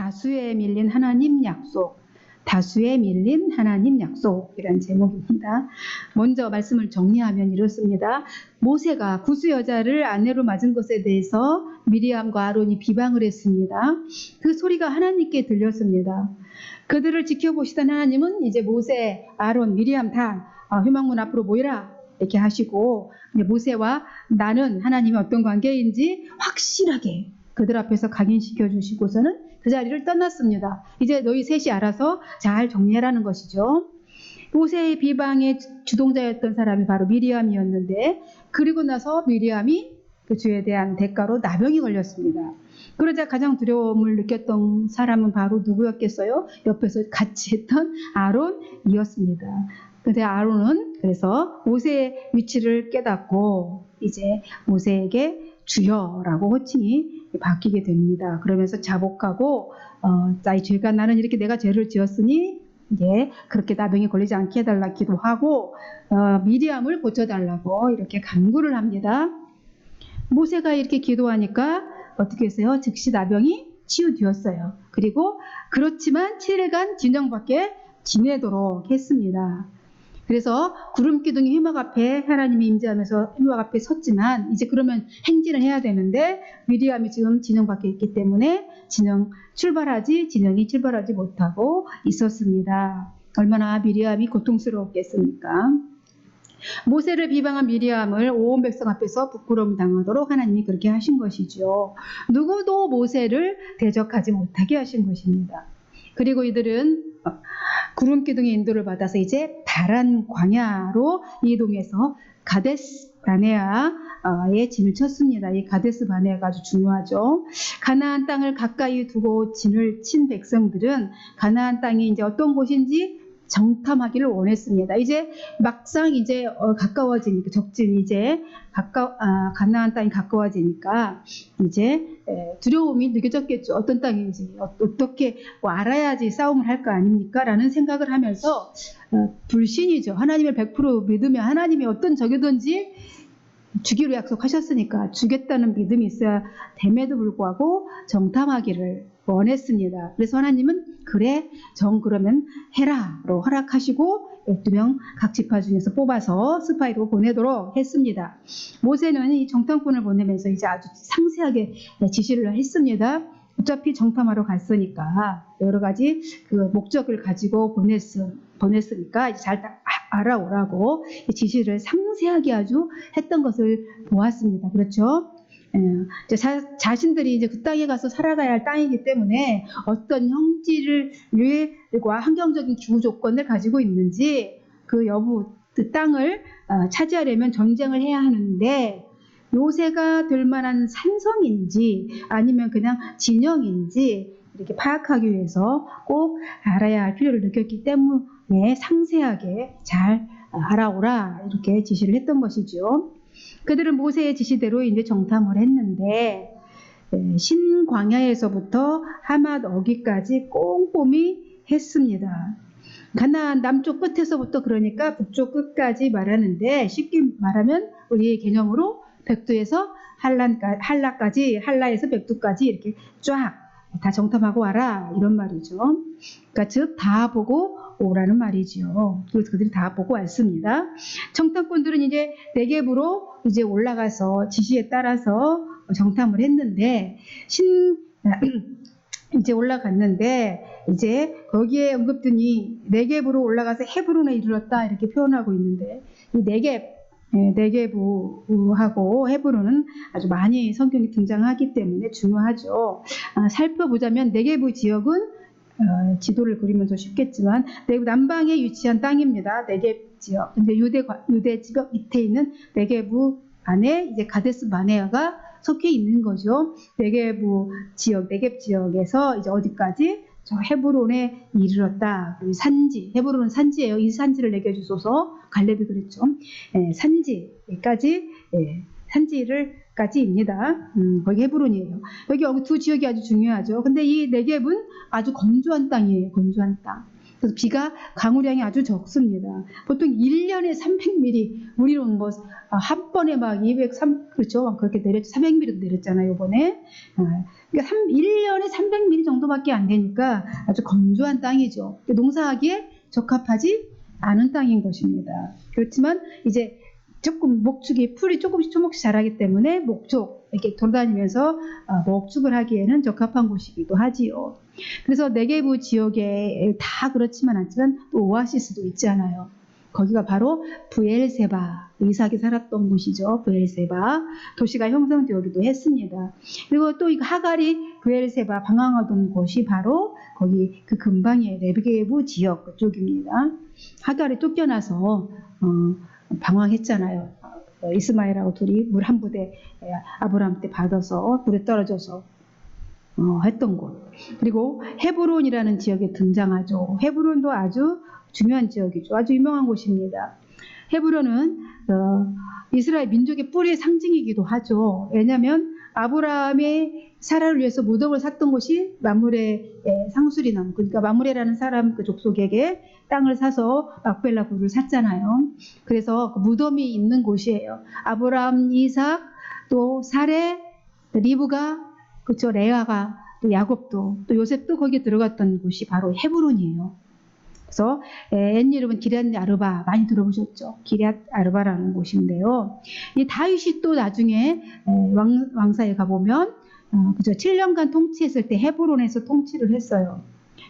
다수에 밀린 하나님 약속. 다수에 밀린 하나님 약속이라는 제목입니다. 먼저 말씀을 정리하면 이렇습니다. 모세가 구스 여자를 아내로 맞은 것에 대해서 미리암과 아론이 비방을 했습니다. 그 소리가 하나님께 들렸습니다. 그들을 지켜보시던 하나님은 이제 모세, 아론, 미리암 다 아, 휴망문 앞으로 모이라 이렇게 하시고 모세와 나는 하나님이 어떤 관계인지 확실하게 그들 앞에서 각인시켜 주시고서는 그 자리를 떠났습니다. 이제 너희 셋이 알아서 잘 정리해라는 것이죠. 모세의 비방의 주동자였던 사람이 바로 미리암이었는데 그리고 나서 미리암이 그 죄에 대한 대가로 나병이 걸렸습니다. 그러자 가장 두려움을 느꼈던 사람은 바로 누구였겠어요? 옆에서 같이 했던 아론이었습니다. 근데 아론은 그래서 모세의 위치를 깨닫고 이제 모세에게 주여라고 호칭이 바뀌게 됩니다. 그러면서 자복하고 어, 나의 죄가 나는 이렇게 내가 죄를 지었으니 이제 그렇게 나병이 걸리지 않게 해달라 기도하고 어, 미리암을 고쳐달라고 이렇게 간구를 합니다. 모세가 이렇게 기도하니까 어떻게 했어요? 즉시 나병이 치유되었어요. 그리고 그렇지만 7일간 진정 밖에 지내도록 했습니다. 그래서 구름 기둥이 휘막 앞에 하나님이 임재하면서 휘막 앞에 섰지만 이제 그러면 행진을 해야 되는데 미리암이 지금 진영 밖에 있기 때문에 진영 출발하지 진영이 출발하지 못하고 있었습니다. 얼마나 미리암이 고통스러웠겠습니까? 모세를 비방한 미리암을 온 백성 앞에서 부끄러움 당하도록 하나님이 그렇게 하신 것이죠. 누구도 모세를 대적하지 못하게 하신 것입니다. 그리고 이들은 구름 기둥의 인도를 받아서 이제 다란 광야로 이동해서 가데스 바네아에 진을 쳤습니다. 이 가데스 바네아가 아주 중요하죠. 가나안 땅을 가까이 두고 진을 친 백성들은 가나안 땅이 이제 어떤 곳인지 정탐하기를 원했습니다. 이제 막상 이제 어, 가까워지니까 적진이 이제 가까 아, 가나안 땅이 가까워지니까 이제 에, 두려움이 느껴졌겠죠. 어떤 땅인지 어, 어떻게 뭐 알아야지 싸움을 할 거 아닙니까?라는 생각을 하면서 어, 불신이죠. 하나님을 100% 믿으면 하나님이 어떤 적이든지 주기로 약속하셨으니까 주겠다는 믿음이 있어야 됨에도 불구하고 정탐하기를 원했습니다. 그래서 하나님은 그래 정 그러면 해라로 허락하시고 12명 각 지파 중에서 뽑아서 스파이로 보내도록 했습니다. 모세는 이 정탐꾼을 보내면서 이제 아주 상세하게 지시를 했습니다. 어차피 정탐하러 갔으니까 여러 가지 그 목적을 가지고 보냈, 보냈으니까 잘 알아오라고 지시를 상세하게 아주 했던 것을 보았습니다. 그렇죠? 예, 자, 자신들이 이제 그 땅에 가서 살아가야 할 땅이기 때문에 어떤 형질과 환경적인 기후 조건을 가지고 있는지 그 여부, 그 땅을 어, 차지하려면 전쟁을 해야 하는데 요새가 될 만한 산성인지 아니면 그냥 진영인지 이렇게 파악하기 위해서 꼭 알아야 할 필요를 느꼈기 때문에 상세하게 잘 알아오라 이렇게 지시를 했던 것이죠. 그들은 모세의 지시대로 이제 정탐을 했는데 예, 신광야에서부터 하맛 어기까지 꼼꼼히 했습니다. 가나안 남쪽 끝에서부터 그러니까 북쪽 끝까지 말하는데 쉽게 말하면 우리의 개념으로 백두에서 한란까, 한라까지 한라에서 백두까지 이렇게 쫙 다 정탐하고 와라 이런 말이죠. 그러니까 즉 다 보고 오라는 말이지요. 그래서 그들이 다 보고 왔습니다. 정탐꾼들은 이제 내geb으로 이제 올라가서 지시에 따라서 정탐을 했는데 신 이제 올라갔는데 이제 거기에 언급드니 네geb으로 올라가서 헤브론에 이르렀다 이렇게 표현하고 있는데 이 네geb 네, 네게부하고 헤브론은 아주 많이 성경에 등장하기 때문에 중요하죠. 아, 살펴보자면 네게부 지역은 어, 지도를 그리면서 쉽겠지만 네게부 남방에 위치한 땅입니다. 네게 지역. 근데 유대 유대 지역 밑에 있는 네게부 안에 이제 가데스 바네아가 속해 있는 거죠. 네게부 지역, 네게 지역에서 이제 어디까지 저 헤브론에 이르렀다. 산지, 헤브론은 산지예요. 이 산지를 내게 주소서. 갈렙이 그랬죠. 예, 산지까지 예, 산지를 까지입니다. 음, 거기 헤브론이에요. 여기 두 지역이 아주 중요하죠. 근데 이 네겝은 아주 건조한 땅이에요. 건조한 땅. 그래서 비가 강우량이 아주 적습니다. 보통 1년에 300mm, 우리는 뭐 한 번에 막 203, 그렇죠? 막 그렇게 내렸죠. 300mm 내렸잖아요, 이번에. 아, 그러니까 3, 1년에 300mm 정도밖에 안 되니까 아주 건조한 땅이죠. 농사하기에 적합하지 않은 땅인 것입니다. 그렇지만 이제 조금 목축이 풀이 조금씩 조금씩 자라기 때문에 목축 이렇게 돌아다니면서 어, 목축을 하기에는 적합한 곳이기도 하지요. 그래서 네게부 지역에 다 그렇지만 않지만 또 오아시스도 있잖아요. 거기가 바로 부엘세바 이삭이 살았던 곳이죠. 부엘세바 도시가 형성되기도 했습니다. 그리고 또 이 하갈이 부엘세바 방황하던 곳이 바로 거기 그 근방의 네게부 지역 그쪽입니다. 하갈이 쫓겨나서 어, 방황했잖아요. 어, 이스마엘하고 둘이 물 한 부대 에, 아브라함 때 받아서 물에 떨어져서 어, 했던 곳. 그리고 헤브론이라는 지역에 등장하죠. 헤브론도 아주 중요한 지역이죠. 아주 유명한 곳입니다. 헤브론은 어, 이스라엘 민족의 뿌리의 상징이기도 하죠. 왜냐하면 아브라함의 사라를 위해서 무덤을 샀던 곳이 마무레의 상술이 나무. 그러니까 마무레라는 사람 그 족속에게 땅을 사서 막벨라 굴을 샀잖아요. 그래서 그 무덤이 있는 곳이에요. 아브라함, 이삭, 또 사레, 리브가, 그쵸 레아가, 또 야곱도, 또 요셉도 거기에 들어갔던 곳이 바로 헤브론이에요. 그래서 옛 이름은 기럇 아르바 많이 들어보셨죠? 기럇 아르바라는 곳인데요. 이 다윗이 또 나중에 왕, 왕사에 가보면 어, 그죠 7년간 통치했을 때 헤브론에서 통치를 했어요.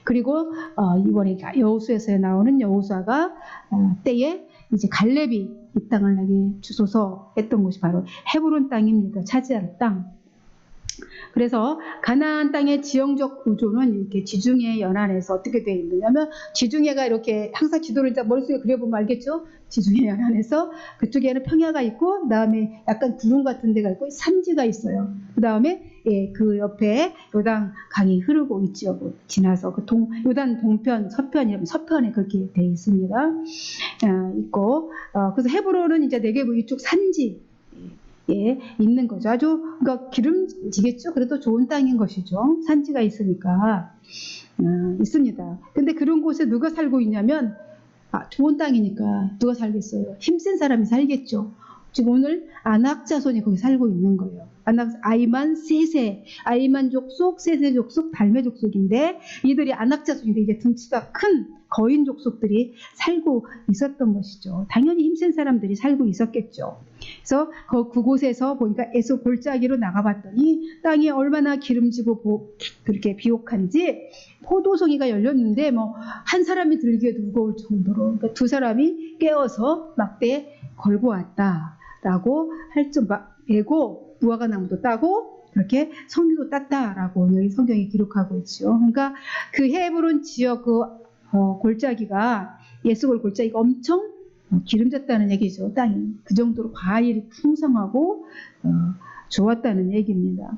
그리고 어, 이번에 여호수에서 나오는 여호수아가 어, 때에 이제 갈렙이 이 땅을 내게 주소서 했던 곳이 바로 헤브론 땅입니다. 차지할 땅. 그래서 가나안 땅의 지형적 구조는 이렇게 지중해 연안에서 어떻게 되어 있느냐면 지중해가 이렇게 항상 지도를 이제 머릿속에 그려보면 알겠죠? 지중해 연안에서 그쪽에는 평야가 있고 그다음에 약간 구름 같은 데가 있고 산지가 있어요. 그다음에 예, 그 옆에 요단 강이 흐르고 있지요. 그 지나서 그 동, 요단 동편, 서편이라면 서편에 그렇게 되어 있습니다. 아, 있고 어, 그래서 헤브론은 이제 네개부 이쪽 산지 예, 있는 거죠. 아주 그러니까 기름지겠죠. 그래도 좋은 땅인 것이죠. 산지가 있으니까 어, 있습니다. 근데 그런 곳에 누가 살고 있냐면 아, 좋은 땅이니까 누가 살겠어요? 힘센 사람이 살겠죠. 지금 오늘 안악 자손이 거기 살고 있는 거예요. 안악 아이만 세세, 아이만 족속, 세세 족속, 달메 족속인데 이들이 안악 자손인데 이제 등치가 큰 거인 족속들이 살고 있었던 것이죠. 당연히 힘센 사람들이 살고 있었겠죠. 그래서 그 그곳에서 보니까 에서 골짜기로 나가봤더니 땅이 얼마나 기름지고 보, 그렇게 비옥한지 포도송이가 열렸는데 뭐 한 사람이 들기에도 무거울 정도로 그러니까 두 사람이 깨어서 막대에 걸고 왔다 라고 할줄 베고 무화과 나무도 따고 그렇게 성류도 땄다라고 여기 성경이 기록하고 있죠. 그러니까 그 헤브론 지역 그 어, 골짜기가 예수골 골짜기가 엄청 기름졌다는 얘기죠. 땅이 그 정도로 과일이 풍성하고 어, 좋았다는 얘기입니다.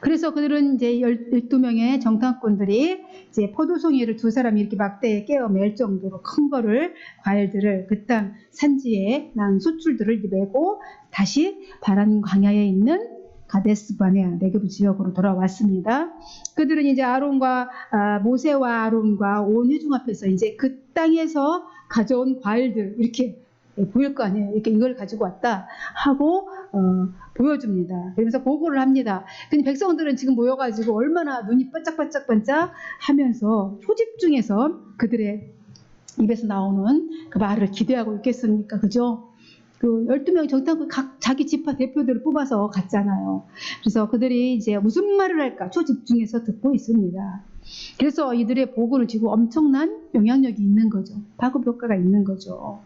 그래서 그들은 이제 12명의 정탐꾼들이 이제 포도송이를 두 사람이 이렇게 막대에 깨어 맬 정도로 큰 거를 과일들을 그 땅 산지에 난 수출들을 메고 다시 바란 광야에 있는 가데스 바네아 네게부 지역으로 돌아왔습니다. 그들은 이제 아론과 아, 모세와 아론과 온 회중 앞에서 이제 그 땅에서 가져온 과일들 이렇게 보일 거 아니에요. 이렇게 이걸 가지고 왔다 하고 어, 보여줍니다. 그래서 보고를 합니다. 근데 백성들은 지금 모여가지고 얼마나 눈이 반짝반짝반짝 하면서 초집중해서 그들의 입에서 나오는 그 말을 기대하고 있겠습니까? 그죠? 그 12명 정탐꾼 각 자기 지파 대표들을 뽑아서 갔잖아요. 그래서 그들이 이제 무슨 말을 할까 초집중해서 듣고 있습니다. 그래서 이들의 보고를 지고 엄청난 영향력이 있는 거죠. 파급 효과가 있는 거죠.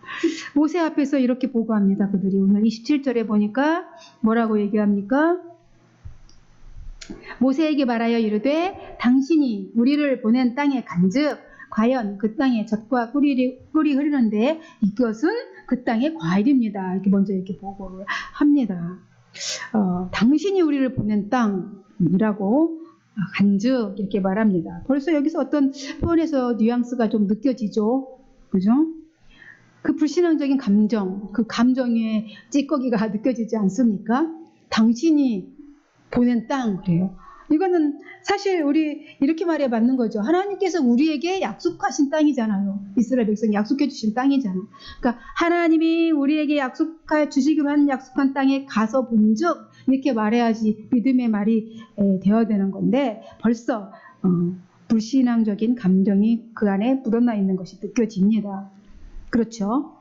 모세 앞에서 이렇게 보고합니다. 그들이 오늘 27절에 보니까 뭐라고 얘기합니까? 모세에게 말하여 이르되 당신이 우리를 보낸 땅에 간즉 과연 그 땅에 젖과 꿀이, 꿀이 흐르는데 이것은 그 땅의 과일입니다. 이렇게 먼저 이렇게 보고를 합니다. 어, 당신이 우리를 보낸 땅이라고 간즉 이렇게 말합니다. 벌써 여기서 어떤 표현에서 뉘앙스가 좀 느껴지죠. 그죠? 그 불신앙적인 감정, 그 감정의 찌꺼기가 느껴지지 않습니까? 당신이 보낸 땅 그래요. 이거는 사실 우리 이렇게 말해 맞는 거죠. 하나님께서 우리에게 약속하신 땅이잖아요. 이스라엘 백성이 약속해 주신 땅이잖아. 그러니까 하나님이 우리에게 약속해 주시기로 한 약속한 땅에 가서 본즉 이렇게 말해야지 믿음의 말이 에, 되어야 되는 건데 벌써 어, 불신앙적인 감정이 그 안에 묻어나 있는 것이 느껴집니다. 그렇죠?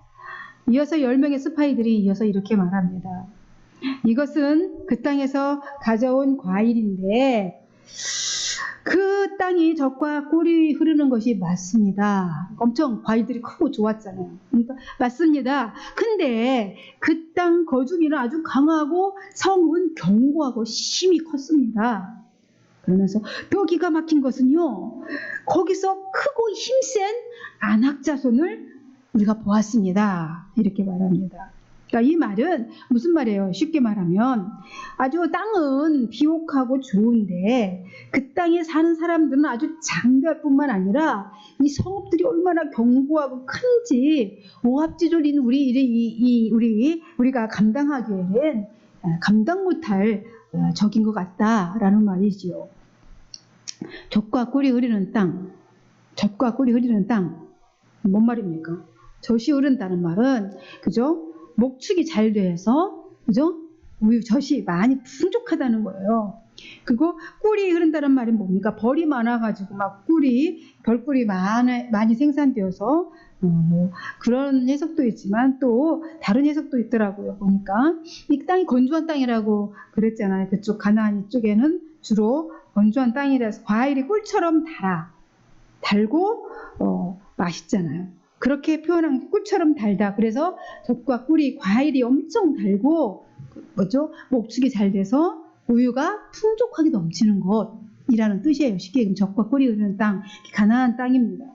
이어서 10명의 스파이들이 이어서 이렇게 말합니다. 이것은 그 땅에서 가져온 과일인데 그 땅이 젖과 꿀이 흐르는 것이 맞습니다. 엄청 과일들이 크고 좋았잖아요. 그러니까 맞습니다. 근데 그 땅 거주민은 아주 강하고 성은 견고하고 힘이 컸습니다. 그러면서 더 기가 막힌 것은요. 거기서 크고 힘센 안악 자손을 우리가 보았습니다. 이렇게 말합니다. 그러니까 이 말은 무슨 말이에요? 쉽게 말하면 아주 땅은 비옥하고 좋은데 그 땅에 사는 사람들은 아주 장대뿐만 아니라 이 성읍들이 얼마나 견고하고 큰지 오합지졸인 우리 이, 이 우리 우리가 감당하기에는 아, 감당 못할 어, 적인 것 같다라는 말이지요. 젖과 꿀이 흐르는 땅, 젖과 꿀이 흐르는 땅, 뭔 말입니까? 젖이 흐른다는 말은 그죠? 목축이 잘 돼서 그죠? 우유 젖이 많이 풍족하다는 거예요. 그리고 꿀이 흐른다는 말이 뭡니까? 벌이 많아가지고 막 꿀이 별꿀이 많이, 많이 생산되어서 어, 뭐 그런 해석도 있지만 또 다른 해석도 있더라고요. 보니까 이 땅이 건조한 땅이라고 그랬잖아요. 그쪽 가나안 쪽에는 주로 건조한 땅이라서 과일이 꿀처럼 달아 달고 어, 맛있잖아요. 그렇게 표현한 게 꿀처럼 달다. 그래서 젖과 꿀이 과일이 엄청 달고 그 뭐죠? 목축이 잘 돼서 우유가 풍족하게 넘치는 곳이라는 뜻이에요. 쉽게 얘기하면 젖과 꿀이 흐르는 땅, 가나안 땅입니다.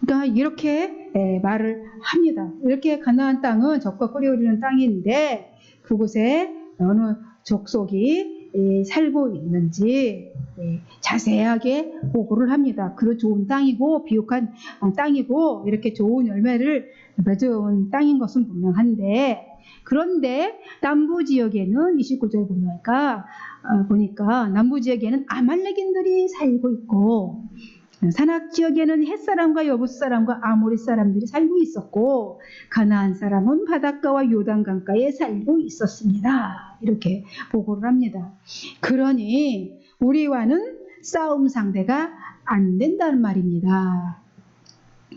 그러니까 이렇게 예, 말을 합니다. 이렇게 가나안 땅은 젖과 꿀이 흐르는 땅인데 그곳에 어느 족속이 예, 살고 있는지 예, 자세하게 보고를 합니다. 그 좋은 땅이고 비옥한 어, 땅이고 이렇게 좋은 열매를 맺어온 땅인 것은 분명한데 그런데 남부 지역에는 29절 보니까 어, 보니까 남부 지역에는 아말렉인들이 살고 있고 산악 지역에는 햇 사람과 여부 사람과 아모리 사람들이 살고 있었고 가나안 사람은 바닷가와 요단 강가에 살고 있었습니다. 이렇게 보고를 합니다. 그러니 우리와는 싸움 상대가 안 된다는 말입니다.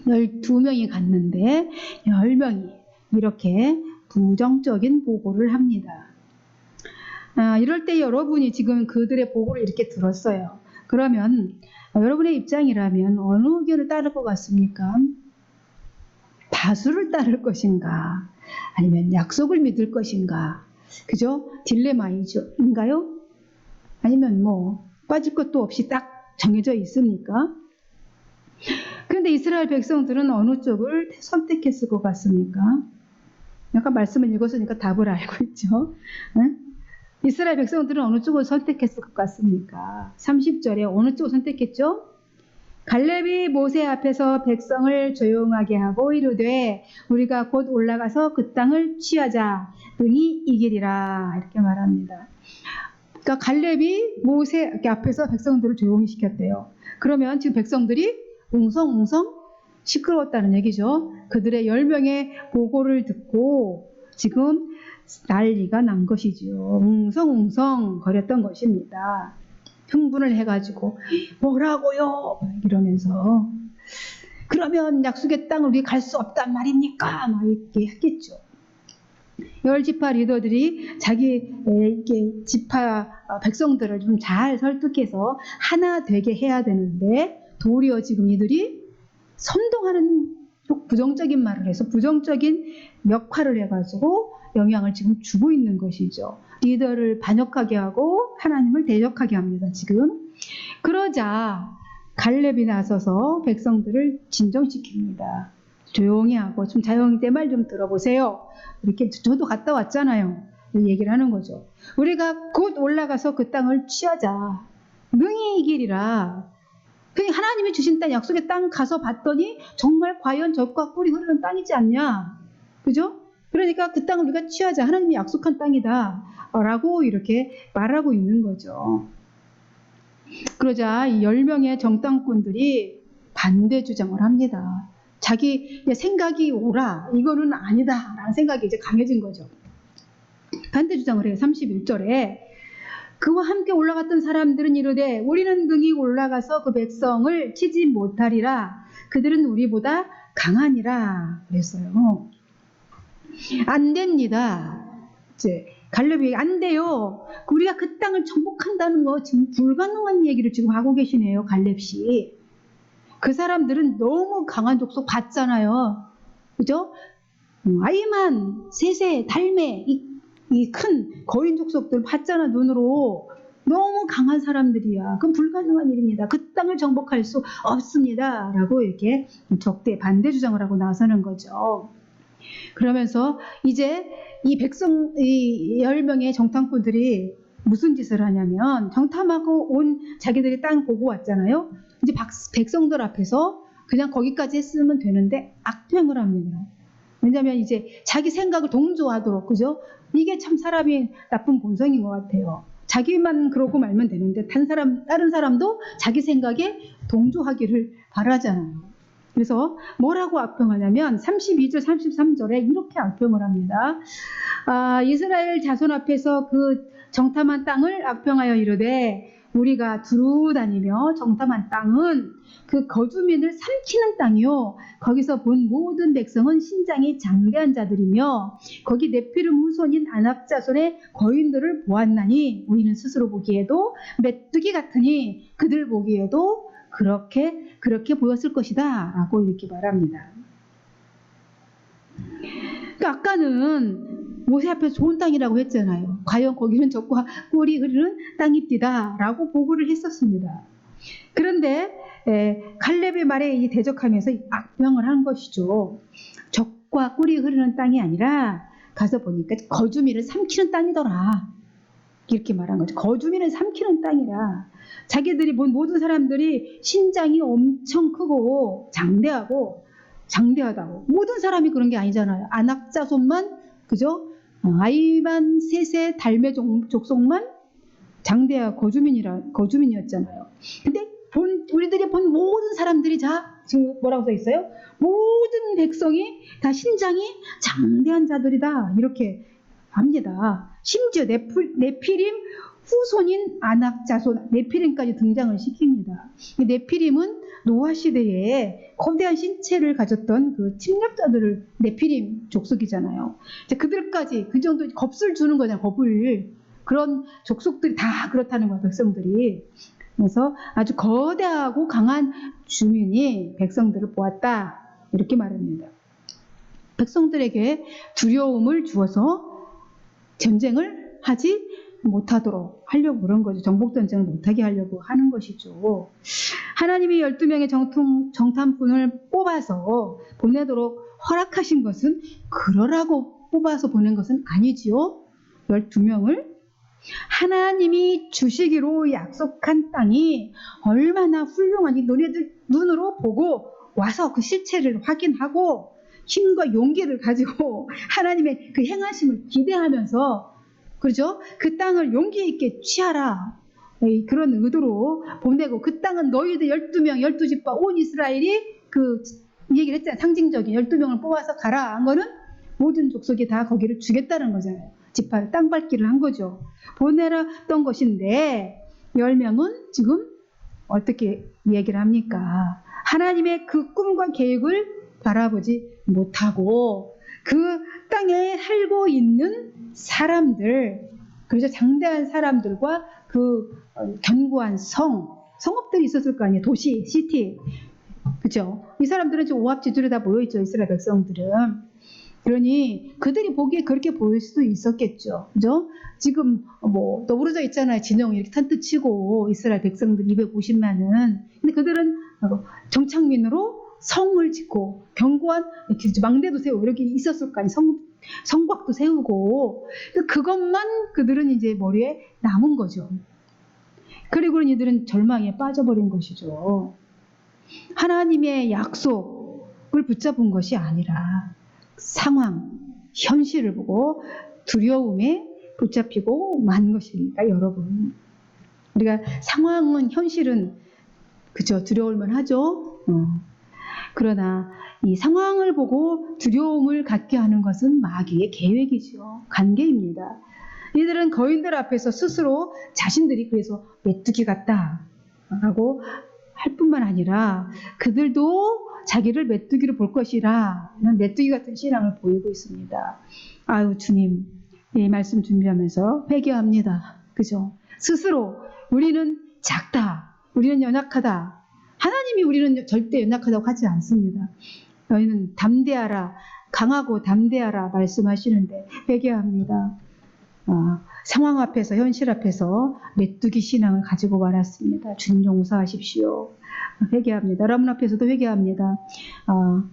12명이 갔는데 10명이 이렇게 부정적인 보고를 합니다. 아, 이럴 때 여러분이 지금 그들의 보고를 이렇게 들었어요. 그러면 여러분의 입장이라면 어느 의견을 따를 것 같습니까? 다수를 따를 것인가? 아니면 약속을 믿을 것인가? 그죠? 딜레마인가요? 아니면 뭐 빠질 것도 없이 딱 정해져 있습니까? 그런데 이스라엘 백성들은 어느 쪽을 선택했을 것 같습니까? 약간 말씀을 읽었으니까 답을 알고 있죠. 응? 이스라엘 백성들은 어느 쪽을 선택했을 것 같습니까? 30절에 어느 쪽을 선택했죠? 갈렙이 모세 앞에서 백성을 조용하게 하고 이르되 우리가 곧 올라가서 그 땅을 취하자 능히 이기리라 이렇게 말합니다. 그러니까 갈렙이 모세 앞에서 백성들을 조용히 시켰대요. 그러면 지금 백성들이 웅성웅성 시끄러웠다는 얘기죠. 그들의 10명의 보고를 듣고 지금 난리가 난 것이지요. 웅성웅성 거렸던 것입니다. 흥분을 해가지고 뭐라고요? 이러면서 그러면 약속의 땅을 우리 갈 수 없단 말입니까? 막 이렇게 했겠죠. 열 지파 리더들이 자기 이렇게 지파 백성들을 좀 잘 설득해서 하나 되게 해야 되는데 도리어 지금 이들이 선동하는 부정적인 말을 해서 부정적인 역할을 해가지고 영향을 지금 주고 있는 것이죠. 리더를 반역하게 하고 하나님을 대적하게 합니다. 지금 그러자 갈렙이 나서서 백성들을 진정시킵니다. 조용히 하고 좀 자영이 내말좀 들어보세요. 이렇게 저도 갔다 왔잖아요. 얘기를 하는 거죠. 우리가 곧 올라가서 그 땅을 취하자. 능히 이기리라. 그 하나님이 주신 땅, 약속의 땅 가서 봤더니 정말 과연 젖과 꿀이 흐르는 땅이지 않냐? 그죠? 그러니까 그 땅을 우리가 취하자. 하나님이 약속한 땅이다. 라고 이렇게 말하고 있는 거죠. 그러자 이 10명의 정당꾼들이 반대 주장을 합니다. 자기 생각이 옳아. 이거는 아니다. 라는 생각이 이제 강해진 거죠. 반대 주장을 해요. 31절에. 그와 함께 올라갔던 사람들은 이르되 우리는 등이 올라가서 그 백성을 치지 못하리라. 그들은 우리보다 강하니라. 그랬어요. 안 됩니다. 이제 갈렙이 안 돼요. 우리가 그 땅을 정복한다는 거 지금 불가능한 얘기를 지금 하고 계시네요. 갈렙씨. 그 사람들은 너무 강한 족속 봤잖아요. 그죠? 아이만, 세세, 달매, 이 큰 거인 족속들 봤잖아, 눈으로. 너무 강한 사람들이야. 그건 불가능한 일입니다. 그 땅을 정복할 수 없습니다. 라고 이렇게 적대 반대 주장을 하고 나서는 거죠. 그러면서 이제 이 백성, 이 10명의 정탐꾼들이 무슨 짓을 하냐면 정탐하고 온 자기들이 땅 보고 왔잖아요. 이제 박- 백성들 앞에서 그냥 거기까지 했으면 되는데 악행을 합니다. 왜냐하면 이제 자기 생각을 동조하도록 그죠? 이게 참 사람이 나쁜 본성인 것 같아요. 자기만 그러고 말면 되는데 다른 사람 다른 사람도 자기 생각에 동조하기를 바라잖아요. 그래서 뭐라고 악평하냐면 32절 33절에 이렇게 악평을 합니다. 아, 이스라엘 자손 앞에서 그 정탐한 땅을 악평하여 이르되 우리가 두루 다니며 정탐한 땅은 그 거주민을 삼키는 땅이요 거기서 본 모든 백성은 신장이 장대한 자들이며 거기 네피름 후손인 아낙 자손의 거인들을 보았나니 우리는 스스로 보기에도 메뚜기 같으니 그들 보기에도 그렇게 그렇게 보였을 것이다 라고 이렇게 말합니다. 그러니까 아까는 모세 앞에 좋은 땅이라고 했잖아요. 과연 거기는 적과 꿀이 흐르는 땅입디다 라고 보고를 했었습니다. 그런데 에, 칼렙의 말에 이 대적하면서 악명을 한 것이죠. 적과 꿀이 흐르는 땅이 아니라 가서 보니까 거주민을 삼키는 땅이더라. 이렇게 말한 거죠. 거주민을 삼키는 땅이라. 자기들이 본 모든 사람들이 신장이 엄청 크고 장대하고 장대하다고. 모든 사람이 그런 게 아니잖아요. 안악자손만 그죠? 어, 아이만 셋의 달매 족- 족속만 장대하 거주민이라 거주민이었잖아요. 근데 본 우리들이 본 모든 사람들이 자 지금 뭐라고 써 있어요? 모든 백성이 다 신장이 장대한 자들이다 이렇게 합니다. 심지어 네필, 네피림 후손인 아낙 자손 네피림까지 등장을 시킵니다. 이 네피림은 노아 시대에 거대한 신체를 가졌던 그 침략자들을 네피림 족속이잖아요. 이제 그들까지 그 정도 겁을 주는 거잖아요. 겁을 그런 족속들이 다 그렇다는 거예요. 백성들이. 그래서 아주 거대하고 강한 주민이 백성들을 보았다. 이렇게 말합니다. 백성들에게 두려움을 주어서 전쟁을 하지 못하도록 하려고 그런 거죠. 정복 전쟁을 못하게 하려고 하는 것이죠. 하나님이 12명의 정통, 정탐꾼을 뽑아서 보내도록 허락하신 것은 그러라고 뽑아서 보낸 것은 아니지요. 12명을 하나님이 주시기로 약속한 땅이 얼마나 훌륭한지 너네들 눈으로 보고 와서 그 실체를 확인하고 힘과 용기를 가지고 하나님의 그 행하심을 기대하면서 그죠? 그 땅을 용기 있게 취하라. 이 그런 의도로 보내고 그 땅은 너희들 12명, 12집과 온 이스라엘이 그 얘기를 했잖아요. 상징적인 12명을 뽑아서 가라 한 거는 모든 족속이 다 거기를 주겠다는 거잖아요. 지파 땅 밟기를 한 거죠. 보내라던 것인데 10명은 지금 어떻게 얘기를 합니까? 하나님의 그 꿈과 계획을 바라보지 못하고 그 땅에 살고 있는 사람들, 그래서 장대한 사람들과 그 어, 견고한 성, 성읍들이 있었을 거 아니에요. 도시, 시티. 그죠? 이 사람들은 지금 오합지졸에 다 모여있죠. 이스라엘 백성들은. 그러니 그들이 보기에 그렇게 보일 수도 있었겠죠. 그죠? 지금 뭐 너부러져 있잖아요. 진영 이렇게 탄뜻 치고 이스라엘 백성들 250만은. 근데 그들은 어, 정착민으로 성을 짓고 견고한 망대도 세우고 이렇게 있었을 거 아니에요. 성, 성곽도 세우고 그것만 그들은 이제 머리에 남은 거죠. 그리고 이들은 절망에 빠져버린 것이죠. 하나님의 약속을 붙잡은 것이 아니라 상황, 현실을 보고 두려움에 붙잡히고 만 것입니까, 여러분? 우리가 상황은 현실은 그죠 두려울만 하죠. 어. 그러나 이 상황을 보고 두려움을 갖게 하는 것은 마귀의 계획이죠. 관계입니다. 이들은 거인들 앞에서 스스로 자신들이 그래서 메뚜기 같다라고 할 뿐만 아니라 그들도 자기를 메뚜기로 볼 것이라 는 메뚜기 같은 신앙을 보이고 있습니다. 아유 주님 이 말씀 준비하면서 회개합니다. 그죠? 스스로 우리는 작다. 우리는 연약하다. 하나님이 우리는 절대 연약하다고 하지 않습니다. 너희는 담대하라. 강하고 담대하라 말씀하시는데 회개합니다. 어, 상황 앞에서 현실 앞에서 메뚜기 신앙을 가지고 말았습니다. 주님 용서하십시오. 회개합니다. 여러분 앞에서도 회개합니다. 어,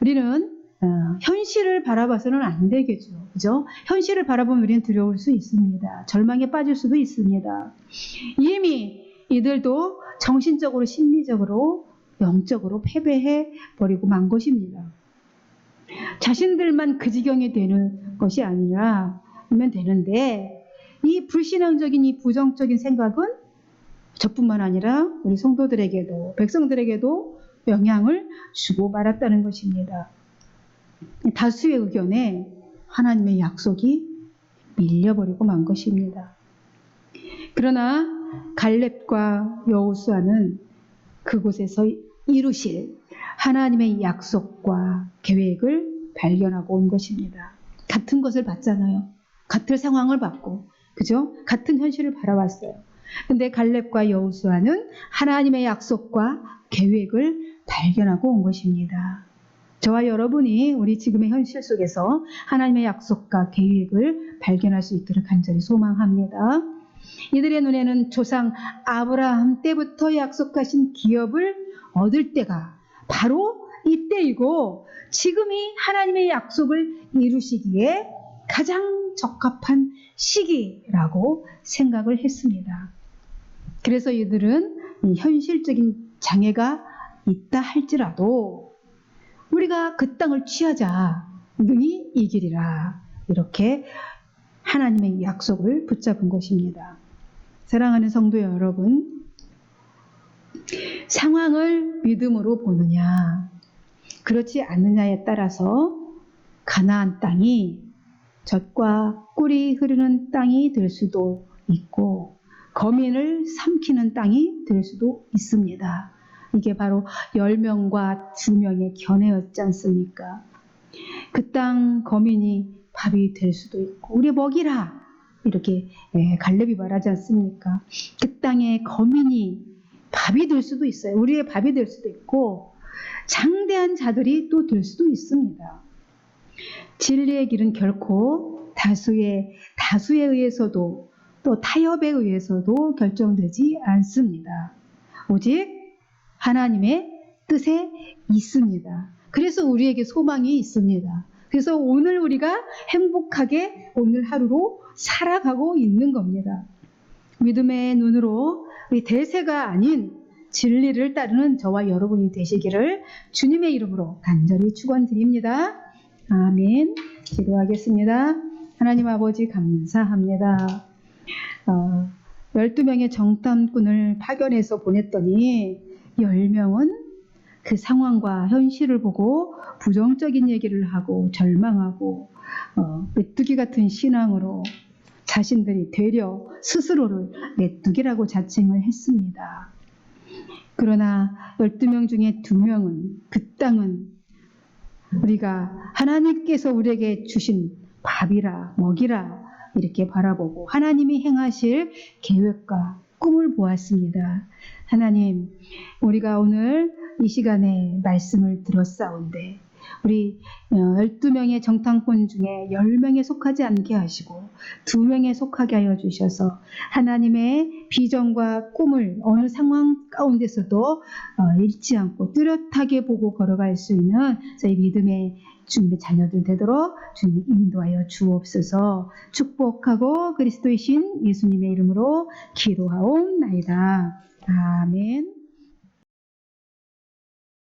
우리는 어, 현실을 바라봐서는 안 되겠죠. 그죠? 현실을 바라보면 우리는 두려울 수 있습니다. 절망에 빠질 수도 있습니다. 이미 이들도 정신적으로, 심리적으로, 영적으로 패배해 버리고 만 것입니다. 자신들만 그 지경이 되는 것이 아니라 면 되는데 이 불신앙적인 이 부정적인 생각은 저뿐만 아니라 우리 성도들에게도 백성들에게도 영향을 주고 말았다는 것입니다. 다수의 의견에 하나님의 약속이 밀려버리고 만 것입니다. 그러나 갈렙과 여호수아는 그곳에서 이루실 하나님의 약속과 계획을 발견하고 온 것입니다. 같은 것을 봤잖아요. 같은 상황을 봤고, 그죠? 같은 현실을 바라봤어요. 근데 갈렙과 여호수아는 하나님의 약속과 계획을 발견하고 온 것입니다. 저와 여러분이 우리 지금의 현실 속에서 하나님의 약속과 계획을 발견할 수 있도록 간절히 소망합니다. 이들의 눈에는 조상 아브라함 때부터 약속하신 기업을 얻을 때가 바로 이때이고 지금이 하나님의 약속을 이루시기에 가장 적합한 시기라고 생각을 했습니다. 그래서 이들은 이 현실적인 장애가 있다 할지라도 우리가 그 땅을 취하자 능히 이기리라 이렇게 하나님의 약속을 붙잡은 것입니다. 사랑하는 성도 여러분, 상황을 믿음으로 보느냐, 그렇지 않느냐에 따라서 가나안 땅이 젖과 꿀이 흐르는 땅이 될 수도 있고 거민을 삼키는 땅이 될 수도 있습니다. 이게 바로 10명과 2명의 견해였지 않습니까? 그 땅 거민이 밥이 될 수도 있고 우리 먹이라 이렇게 예, 갈렙이 말하지 않습니까? 그 땅의 거민이 밥이 될 수도 있어요. 우리의 밥이 될 수도 있고 장대한 자들이 또 될 수도 있습니다. 진리의 길은 결코 다수의 다수에 의해서도 또 타협에 의해서도 결정되지 않습니다. 오직 하나님의 뜻에 있습니다. 그래서 우리에게 소망이 있습니다. 그래서 오늘 우리가 행복하게 오늘 하루로 살아가고 있는 겁니다. 믿음의 눈으로 우리 대세가 아닌 진리를 따르는 저와 여러분이 되시기를 주님의 이름으로 간절히 축원드립니다. 아멘. 기도하겠습니다. 하나님 아버지 감사합니다. 어, 12명의 정탐꾼을 파견해서 보냈더니 10명은 그 상황과 현실을 보고 부정적인 얘기를 하고 절망하고 어, 메뚜기 같은 신앙으로 자신들이 되려 스스로를 메뚜기라고 자칭을 했습니다. 그러나 12명 중에 2명은 그 땅은 우리가 하나님께서 우리에게 주신 밥이라 먹이라 이렇게 바라보고 하나님이 행하실 계획과 꿈을 보았습니다. 하나님, 우리가 오늘 이 시간에 말씀을 들었사온데 우리 12명의 정탐꾼 중에 10명에 속하지 않게 하시고 2명에 속하게 하여 주셔서 하나님의 비전과 꿈을 어느 상황 가운데서도 어, 잃지 않고 뚜렷하게 보고 걸어갈 수 있는 저희 믿음의 주님의 자녀들 되도록 주님이 인도하여 주옵소서 축복하고 그리스도이신 예수님의 이름으로 기도하옵나이다. 아멘.